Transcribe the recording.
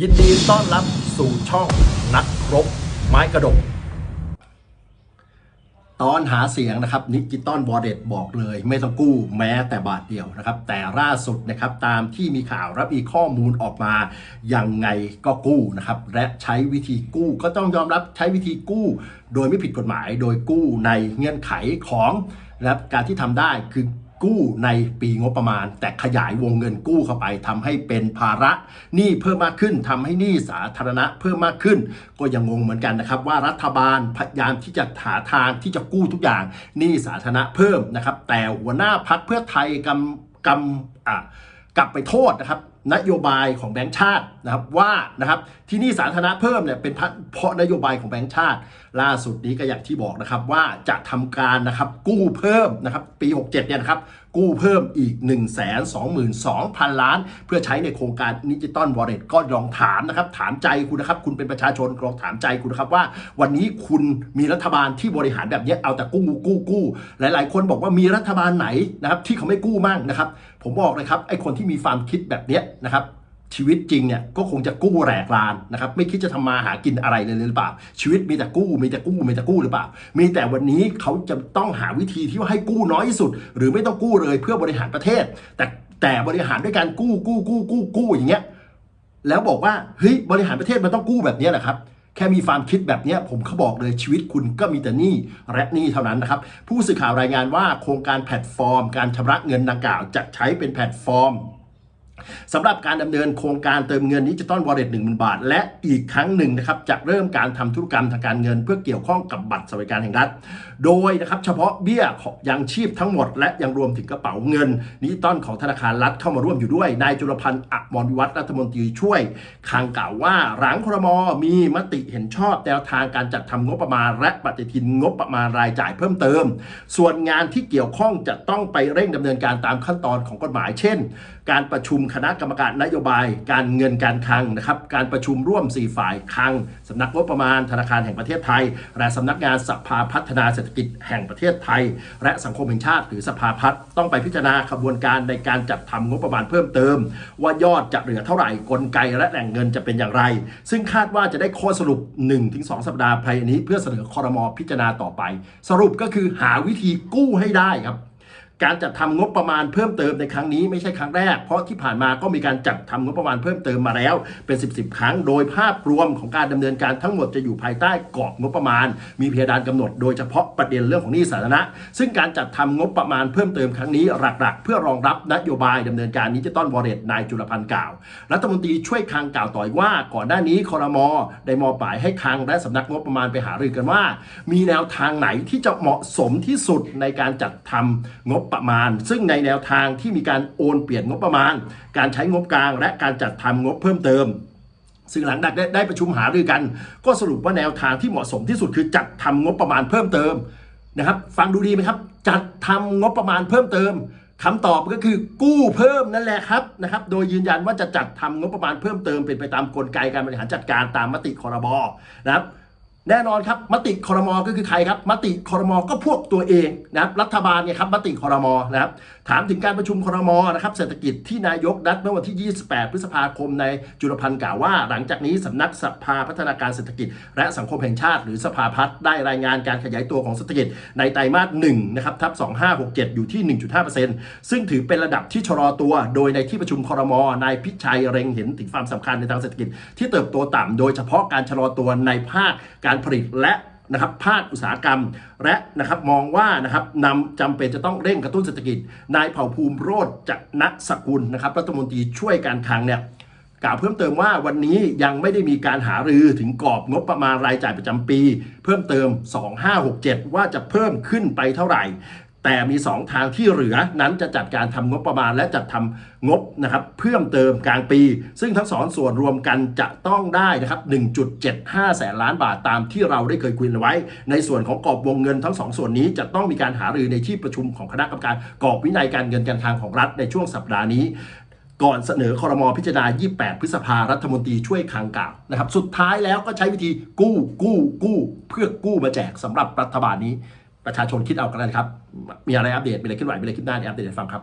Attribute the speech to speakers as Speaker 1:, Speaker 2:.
Speaker 1: ยินดีต้อนรับสู่ช่องนักรบ ไม้กระดก ตอนหาเสียงนะครับนิจิตอลวอลเล็ตบอกเลย ไม่ต้องกู้แม้แต่บาทเดียวนะครับ แต่ล่าสุดนะครับตามที่มีข่าวและมีข้อมูลออกมายังไงก็กู้นะครับ และใช้วิธีกู้ก็ต้องยอมรับใช้วิธีกู้ โดยไม่ผิดกฎหมายโดยกู้ในเงื่อนไขของนะครับการที่ทำได้คือ กู้ในปีงบประมาณ แต่ขยายวงเงินกู้เข้าไปทำให้เป็นภาระหนี้เพิ่มมากขึ้นทำให้หนี้สาธารณะเพิ่มมากขึ้น ก็ยังงงเหมือนกันนะครับ ว่ารัฐบาลพยายามที่จะหาทางที่จะกู้ทุกอย่างหนี้สาธารณะเพิ่มนะครับ แต่หัวหน้าพักเพื่อไทยกำกำอะกลับไปโทษนะครับ นโยบายของแบงก์ชาตินะครับว่านะครับที่นี่สาธารณะเพิ่มเนี่ยเป็นเพราะนโยบายของแบงก์ชาติ ล่าสุดนี้ก็อย่างที่บอกนะครับว่าจะทำการนะครับกู้เพิ่มนะครับปี 67เนี่ยนะครับ กู้เพิ่มอีก 122,000 ล้าน เพื่อใช้ในโครงการดิจิตอลวอลเล็ตก็ลองถามนะครับ ถามใจคุณนะครับ คุณเป็นประชาชนลองถามใจคุณนะครับว่า วันนี้คุณมีรัฐบาลที่บริหารแบบนี้เอาแต่กู้กู้กู้หลาย ๆ คนบอกว่ามีรัฐบาลไหนนะครับที่เขาไม่กู้มั่งนะครับ ผมบอกเลยครับไอ้คนที่มีความคิดแบบนี้นะครับ ชีวิตจริงเนี่ยก็คงจะกู้แหลกลานนะครับไม่คิดจะทำมาหากินอะไรเลยหรือเปล่า ชีวิตมีแต่กู้มีแต่กู้มีแต่กู้หรือเปล่า มีแต่วันนี้เขาจะต้องหาวิธีที่ว่าให้กู้น้อยที่สุด หรือไม่ต้องกู้เลยเพื่อบริหารประเทศ แต่แต่บริหารด้วยการกู้กู้กู้กู้กู้อย่างเงี้ยแล้วบอกว่าเฮ้ยบริหารประเทศมันต้องกู้แบบนี้แหละครับแค่มีความคิดแบบเนี้ยผมเขาบอกเลยชีวิตคุณก็มีแต่หนี้และหนี้เท่านั้นนะครับ ผู้สื่อข่าวรายงานว่าโครงการแพลตฟอร์ม การชำระเงินดังกล่าวจะใช้เป็นแพลตฟอร์ม สำหรับการดำเนินโครงการเติมเงินดิจิตอลวอลเล็ตหนึ่งบาท และอีกครั้งหนึ่งนะครับจะเริ่มการทำธุรกรรมทางการเงิน เพื่อเกี่ยวข้องกับบัตรสวัสดิการแห่งรัฐ โดยนะครับเฉพาะเบี้ยของยังชีพทั้งหมด และยังรวมถึงกระเป๋าเงินดิจิตอลของธนาคารรัฐเข้ามาร่วมอยู่ด้วยนายจุลพันธ์อมรวิวัฒน์รัฐมนตรีช่วยคางกล่าวว่าหลังครมมีมติเห็นชอบแนวทางการจัดทำงบประมาณ และปฏิทินงบประมาณรายจ่ายเพิ่มเติม ส่วนงานที่เกี่ยวข้องจะต้องไปเร่งดำเนินการตามขั้นตอนของกฎหมาย เช่น การประชุมคณะกรรมการนโยบายการเงินการคลังนะครับการประชุมร่วม 4 ฝ่ายคลังสำนักงบประมาณธนาคารแห่งประเทศไทย และสำนักงานสภาพัฒนาเศรษฐกิจแห่งประเทศไทย และสังคมแห่งชาติหรือสภาพัฒน์ต้องไปพิจารณาขบวนการในการจัดทำงบประมาณเพิ่มเติม ว่ายอดจะเหลือเท่าไหร่กลไกและแหล่งเงินจะเป็นอย่างไร ซึ่งคาดว่าจะได้ข้อสรุป 1-2 สัปดาห์ภายในนี้ เพื่อเสนอคอรมอพิจารณาต่อไป สรุปก็คือหาวิธีกู้ให้ได้ครับ การจัดทำงบประมาณเพิ่มเติมในครั้งนี้ไม่ใช่ครั้งแรก เพราะที่ผ่านมาก็มีการจัดทำงบประมาณเพิ่มเติมมาแล้ว เป็น 10บสครั้ง โดยภาพรวมของการดำเนินการทั้งหมดจะอยู่ภายใต้กรอบงบประมาณ มีเพดานกำหนดโดยเฉพาะประเด็นเรื่องของหนี้สาธารณะ ซึ่งการจัดทำงบประมาณเพิ่มเติมครั้งนี้หลักๆ เพื่อรองรับนโยบายดำเนินการดิจิตอลวอลเล็ตนายจุลพันธ์กล่าวรัฐมนตรีช่วยคลังกล่าวต่ออีกว่าก่อนหน้านี้คอรมอได้มอบหมายให้คลังและสำนักงบประมาณไปหารือกันว่า มีแนวทางไหนที่จะเหมาะสมที่สุดในการจัดทำงบประมาณ ซึ่งในแนวทางที่มีการโอนเปลี่ยนงบประมาณ การใช้งบกลาง และการจัดทำงบเพิ่มเติมซึ่งหลังจากได้ได้ประชุมหารือกัน ก็สรุปว่าแนวทางที่เหมาะสมที่สุดคือจัดทำงบประมาณเพิ่มเติมนะครับ ฟังดูดีไหมครับ จัดทำงบประมาณเพิ่มเติมคำตอบก็คือกู้เพิ่มนั่นแหละครับนะครับ โดยยืนยันว่าจะจัดทำงบประมาณเพิ่มเติมเป็นไปตามกลไกการบริหารจัดการตามมติคอรบนะครับ แน่นอนครับมติคอรมอก็คือใครครับมติคอรมอก็พวกตัวเองนะครับรัฐบาลเนี่ยครับมติคอรมอนะครับถามถึงการประชุมคอรมอนะครับเศรษฐกิจที่นายกนัดเมื่อวันที่ 28 พฤษภาคมในจุลพันธ์กล่าวว่า หลังจากนี้สำนักสภาพัฒนาการเศรษฐกิจ และสังคมแห่งชาติ หรือสภาพัฒน์ได้รายงานการขยายตัวของเศรษฐกิจในไตรมาส1นะครับทับ 2567 อยู่ที่ 1.5%ซึ่งถือเป็นระดับที่ชะลอตัว โดยในที่ประชุมคอรมอนายพิชัยเร็งเห็นถึงความสำคัญในทางเศรษฐกิจ ที่เติบโตต่ำโดยเฉพาะการชะลอตัวในภาคการผลิตและนะครับภาคอุตสาหกรรม และนะครับมองว่านะครับนำจำเป็นจะต้องเร่งกระตุ้นเศรษฐกิจ นายเผ่าภูมิโรจน์จนสกุลนะครับรัฐมนตรีช่วยการคลังเนี่ยกล่าวเพิ่มเติมว่าวันนี้ยังไม่ได้มีการหารือถึงกรอบงบประมาณรายจ่ายประจำปี เพิ่มเติม 2567 ว่าจะเพิ่มขึ้นไปเท่าไหร่ แต่มี 2 ทางที่เหลือนั้นจะจัดการทำงบประมาณและจัดทำงบนะครับเพิ่มเติมกลางปี ซึ่งทั้งสองส่วนรวมกันจะต้องได้นะครับ 1.75 แสนล้านบาทตามที่เราได้เคยคุยไว้ ในส่วนของกรอบวงเงินทั้งสองส่วนนี้จะต้องมีการหารือในที่ประชุมของคณะกรรมการกรอบวินัยการเงินการคลังของรัฐในช่วงสัปดาห์นี้ก่อนเสนอคอรมอพิจารณา 28 พฤษภารัฐมนตรีช่วยคลังกล่าวนะครับ สุดท้ายแล้วก็ใช้วิธีกู้กู้กู้ เพื่อกู้มาแจกสำหรับรัฐบาลนี้ ประชาชนคิดเอากันเลยครับ มีอะไรอัปเดตมีอะไรขึ้นไหวมีอะไรขึ้นหน้าอัปเดตให้ฟังครับ